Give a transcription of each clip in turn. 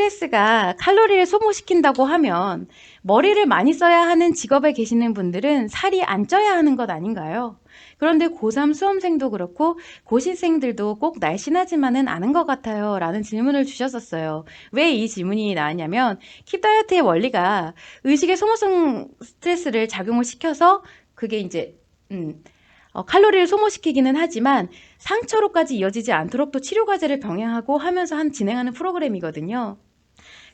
스트레스가 칼로리를 소모시킨다고 하면 머리를 많이 써야 하는 직업에 계시는 분들은 살이 안 쪄야 하는 것 아닌가요? 그런데 고3 수험생도 그렇고 고시생들도 꼭 날씬하지만은 않은 것 같아요. 라는 질문을 주셨었어요. 왜 이 질문이 나왔냐면 킵 다이어트의 원리가 의식의 소모성 스트레스를 작용을 시켜서 그게 이제 음, 어, 칼로리를 소모시키기는 하지만 상처로까지 이어지지 않도록 또 치료 과제를 병행하고 하면서 한 진행하는 프로그램이거든요.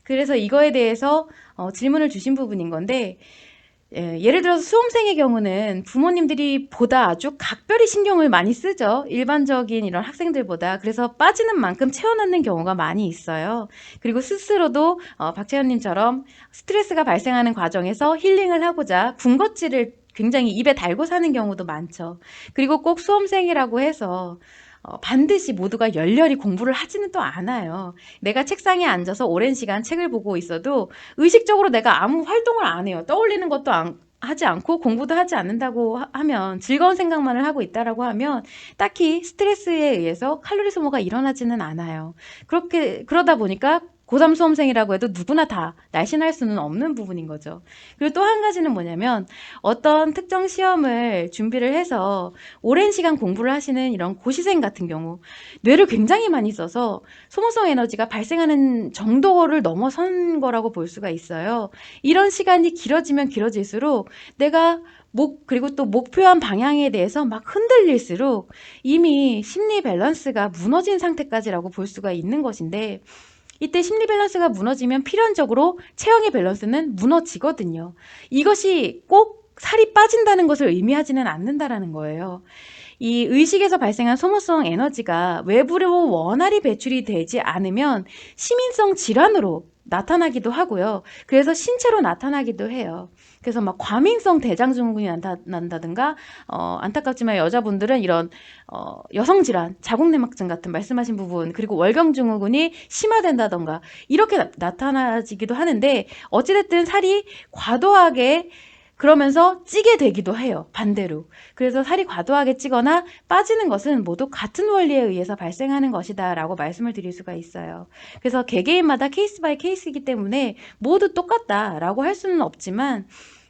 그래서 이거에 대해서 어, 질문을 주신 부분인 건데 예, 예를 들어서 수험생의 경우는 부모님들이 보다 아주 각별히 신경을 많이 쓰죠. 일반적인 이런 학생들보다. 그래서 빠지는 만큼 채워넣는 경우가 많이 있어요. 그리고 스스로도 어, 박채연님처럼 스트레스가 발생하는 과정에서 힐링을 하고자 군것질을 굉장히 입에 달고 사는 경우도 많죠. 그리고 꼭 수험생이라고 해서 어, 반드시 모두가 열렬히 공부를 하지는 또 않아요. 내가 책상에 앉아서 오랜 시간 책을 보고 있어도 의식적으로 내가 아무 활동을 안 해요. 떠올리는 것도 안, 하지 않고 공부도 하지 않는다고 하- 하면 즐거운 생각만을 하고 있다라고 하면 딱히 스트레스에 의해서 칼로리 소모가 일어나지는 않아요. 그렇게 그러다 보니까 고3 수험생이라고 해도 누구나 다 날씬할 수는 없는 부분인 거죠. 그리고 또 한 가지는 뭐냐면 어떤 특정 시험을 준비를 해서 오랜 시간 공부를 하시는 이런 고시생 같은 경우 뇌를 굉장히 많이 써서 소모성 에너지가 발생하는 정도를 넘어선 거라고 볼 수가 있어요. 이런 시간이 길어지면 길어질수록 내가 목 그리고 또 목표한 방향에 대해서 막 흔들릴수록 이미 심리 밸런스가 무너진 상태까지라고 볼 수가 있는 것인데 이때 심리 밸런스가 무너지면 필연적으로 체형의 밸런스는 무너지거든요. 이것이 꼭 살이 빠진다는 것을 의미하지는 않는다라는 거예요. 이 의식에서 발생한 소모성 에너지가 외부로 원활히 배출이 되지 않으면 시민성 질환으로 나타나기도 하고요. 그래서 신체로 나타나기도 해요. 그래서 막 과민성 대장증후군이 나타난다든가 어, 안타깝지만 여자분들은 이런 어, 여성 질환, 자궁내막증 같은 말씀하신 부분 그리고 월경증후군이 심화된다던가 이렇게 나- 나타나지기도 하는데 어찌됐든 살이 과도하게 그러면서 찌게 되기도 해요. 반대로. 그래서 살이 과도하게 찌거나 빠지는 것은 모두 같은 원리에 의해서 발생하는 것이다 라고 말씀을 드릴 수가 있어요. 그래서 개개인마다 케이스 바이 케이스이기 때문에 모두 똑같다 라고 할 수는 없지만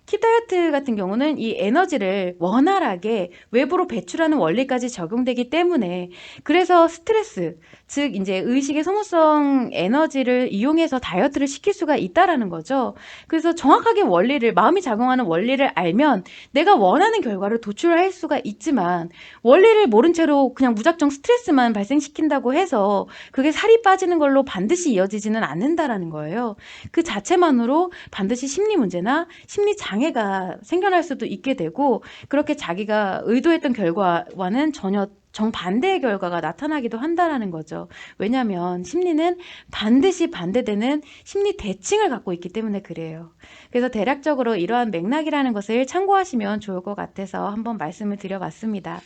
킵 다이어트 같은 경우는 이 에너지를 원활하게 외부로 배출하는 원리까지 적용되기 때문에 그래서 스트레스, 즉 이제 의식의 소모성 에너지를 이용해서 다이어트를 시킬 수가 있다라는 거죠. 그래서 정확하게 원리를 마음이 작용하는 원리를 알면 내가 원하는 결과를 도출할 수가 있지만 원리를 모른 채로 그냥 무작정 스트레스만 발생시킨다고 해서 그게 살이 빠지는 걸로 반드시 이어지지는 않는다라는 거예요. 그 자체만으로 반드시 심리 문제나 심리 장애가 생겨날 수도 있게 되고 그렇게 자기가 의도했던 결과와는 전혀 정반대의 결과가 나타나기도 한다라는 거죠. 왜냐하면 심리는 반드시 반대되는 심리 대칭을 갖고 있기 때문에 그래요. 그래서 대략적으로 이러한 맥락이라는 것을 참고하시면 좋을 것 같아서 한번 말씀을 드려봤습니다.